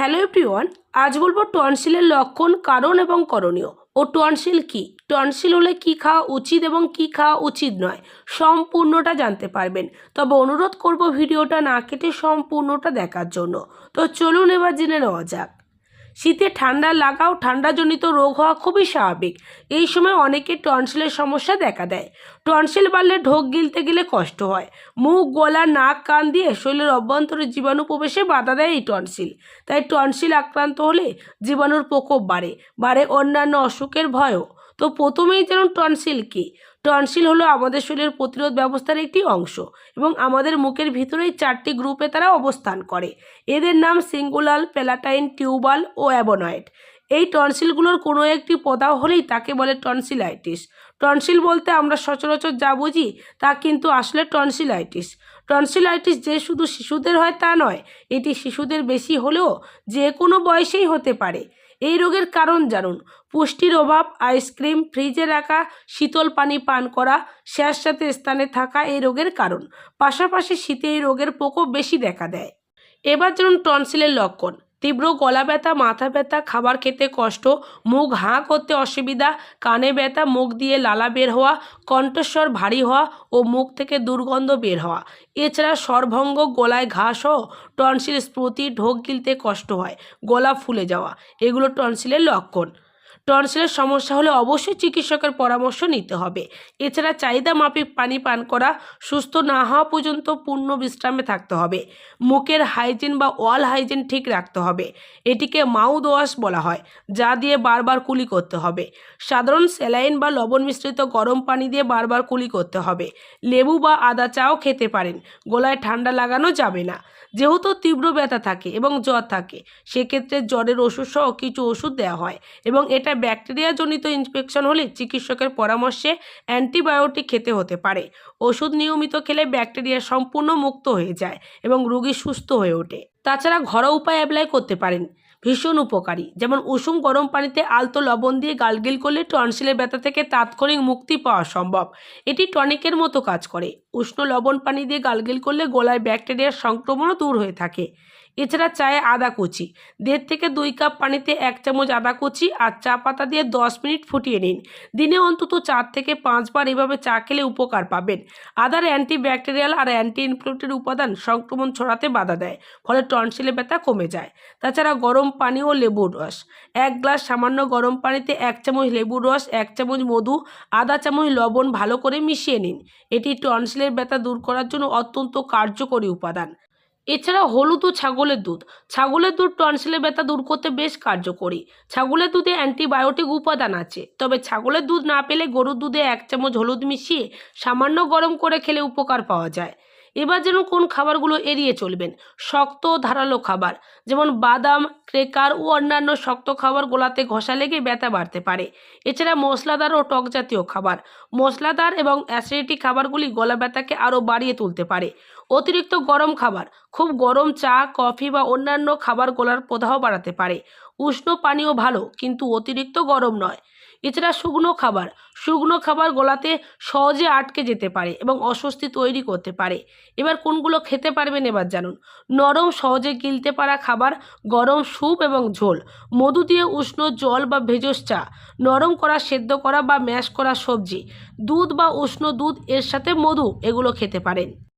Hello everyone, আজ বলব টনসিলের লক্ষণ, কারণ এবং করণীয়। ও টনসিল কি? টনসিল হলে কি খাওয়া উচিত এবং কি খাওয়া উচিত নয়, সম্পূর্ণটা জানতে পারবেন। তবে অনুরোধ করব ভিডিওটা না কেটে সম্পূর্ণটা দেখার জন্য। তো চলুন এবার জেনে নেওয়া যাক। শীতে ঠান্ডা লাগাও, ঠান্ডাজনিত রোগ হওয়া খুবই স্বাভাবিক। এই সময় অনেকের টনসিলের সমস্যা দেখা দেয়। টনসিল বাড়লে ঢোক গিলতে গেলে কষ্ট হয়। মুখ, গলা, নাক, কান দিয়ে শরীরের অভ্যন্তরে জীবাণু প্রবেশে বাধা দেয় এই টনসিল। তাই টনসিল আক্রান্ত হলে জীবাণুর প্রকোপ বাড়ে বাড়ে অন্যান্য অসুখের ভয়ও। তো প্রথমেই যেমন টনসিল কি? টনসিল হলো আমাদের শরীরের প্রতিরোধ ব্যবস্থার একটি অংশ এবং আমাদের মুখের ভিতরেই চারটি গ্রুপে তারা অবস্থান করে। এদের নাম সিঙ্গুলাল, প্যালাটাইন, টিউবাল ও অ্যাবোনয়েড। এই টনসিলগুলোর কোনো একটি প্রদাহ হলেই তাকে বলে টনসিলাইটিস। টনসিল বলতে আমরা সচরাচর যা বুঝি তা কিন্তু আসলে টনসিলাইটিস। টনসিলাইটিস যে শুধু শিশুদের হয় তা নয়, এটি শিশুদের বেশি হলেও যে কোনো বয়সেই হতে পারে। এই রোগের কারণ জানুন। পুষ্টির অভাব, আইসক্রিম, ফ্রিজে রাখা, শীতল পানি পান করা, স্যাঁতস্যাঁতে স্থানে থাকা এই রোগের কারণ। পাশাপাশি শীতে এই রোগের প্রকোপ বেশি দেখা দেয়। এবার যেমন টনসিলের লক্ষণ। তীব্র গলা ব্যথা, মাথা ব্যথা, খাবার খেতে কষ্ট, মুখ হাঁ করতে অসুবিধা, কানে ব্যথা, মুখ দিয়ে লালা বের হওয়া, কণ্ঠস্বর ভারী হওয়া ও মুখ থেকে দুর্গন্ধ বের হওয়া। এছাড়া স্বরভঙ্গ, গলায় ঘাস সহ টনসিল স্ফূর্তি, ঢোক গিলতে কষ্ট হয়, গলা ফুলে যাওয়া, এগুলো টনসিলের লক্ষণ। টনসিলের সমস্যা হলে অবশ্যই চিকিৎসকের পরামর্শ নিতে হবে। এছাড়া চাহিদা মাফিক পানি পান করা, সুস্থ না হওয়া পর্যন্ত পূর্ণ বিশ্রামে থাকতে হবে। মুখের হাইজিন বা ওয়াল হাইজিন ঠিক রাখতে হবে। এটিকে মাউথ ওয়াশ বলা হয়, যা দিয়ে বারবার কুলি করতে হবে। সাধারণ স্যালাইন বা লবণ মিশ্রিত গরম পানি দিয়ে বারবার কুলি করতে হবে। লেবু বা আদা চাও খেতে পারেন, গলায় ঠান্ডা লাগানো যাবে না। যেহেতু তীব্র ব্যথা থাকে এবং জ্বর থাকে, সেক্ষেত্রে জ্বরের ওষুধ সহ কিছু ওষুধ দেওয়া হয় এবং এটা ব্যাকটেরিয়াজনিত ইনফেকশন হলে চিকিৎসকের পরামর্শে অ্যান্টিবায়োটিক খেতে হতে পারে। ওষুধ নিয়মিত খেলে ব্যাকটেরিয়া সম্পূর্ণ মুক্ত হয়ে যায় এবং রোগী সুস্থ হয়ে ওঠে। তাছাড়া ঘরোয়া উপায় অ্যাপ্লাই করতে পারেন। ভীষণ উপকারী। যেমন উষুম গরম পানিতে আলতো লবণ দিয়ে গালগিল করলে টনসিলের ব্যথা থেকে তাৎক্ষণিক মুক্তি পাওয়া সম্ভব। এটি টনিকের মতো কাজ করে। উষ্ণ লবণ পানি দিয়ে গালগিল করলে গলায় ব্যাকটেরিয়ার সংক্রমণও দূর হয়ে থাকে। এছাড়া চায়ে আদা কুচি। দেড় থেকে দুই কাপ পানিতে এক চামচ আদা কুচি আর চা পাতা দিয়ে দশ মিনিট ফুটিয়ে নিন। দিনে অন্তত চার থেকে পাঁচবার এভাবে চা খেলে উপকার পাবেন। আদার অ্যান্টি ব্যাকটেরিয়াল আর অ্যান্টি ইনফ্লেমেটরি উপাদান সংক্রমণ ছড়াতে বাধা দেয়, ফলে টনসিলের ব্যথা কমে যায়। তাছাড়া গরম পানি ও লেবুর রস। এক গ্লাস সামান্য গরম পানিতে এক চামচ লেবুর রস, এক চামচ মধু, আধা চামচ লবণ ভালো করে মিশিয়ে নিন। এটি টনসিলের ব্যথা দূর করার জন্য অত্যন্ত কার্যকরী উপাদান। এছাড়া হলুদ ও ছাগলের দুধ। ছাগলের দুধ টনসিলের ব্যথা দূর করতে বেশ কার্যকরী। ছাগলের দুধে অ্যান্টিবায়োটিক উপাদান আছে। তবে ছাগলের দুধ না পেলে গরুর দুধে এক চামচ হলুদ মিশিয়ে সামান্য গরম করে খেলে উপকার পাওয়া যায়। এবার যেন কোন খাবারগুলো এড়িয়ে চলবেন? শক্ত ধারালো খাবার, যেমন বাদাম, ক্রেকার ও অন্যান্য শক্ত খাবার গোলাতে ঘষা লেগে ব্যথা বাড়তে পারে। এছাড়া মশলাদার ও টক জাতীয় খাবার। মশলাদার এবং অ্যাসিডিটি খাবারগুলি গলা ব্যথাকে আরও বাড়িয়ে তুলতে পারে। অতিরিক্ত গরম খাবার, খুব গরম চা, কফি বা অন্যান্য খাবার গলার প্রদাহ বাড়াতে পারে। উষ্ণ পানীয় ভালো, কিন্তু অতিরিক্ত গরম নয়। এছাড়া শুকনো খাবার শুকনো খাবার গলাতে সহজে আটকে যেতে পারে এবং অস্বস্তি তৈরি করতে পারে। এবার কোনগুলো খেতে পারবেন এবার জানুন। নরম, সহজে গিলতে পারা খাবার, গরম স্যুপ এবং ঝোল। মধু দিয়ে উষ্ণ জল বা ভেজস চা। নরম করা, সেদ্ধ করা বা ম্যাশ করা সবজি। দুধ বা উষ্ণ দুধ এর সাথে মধু, এগুলো খেতে পারেন।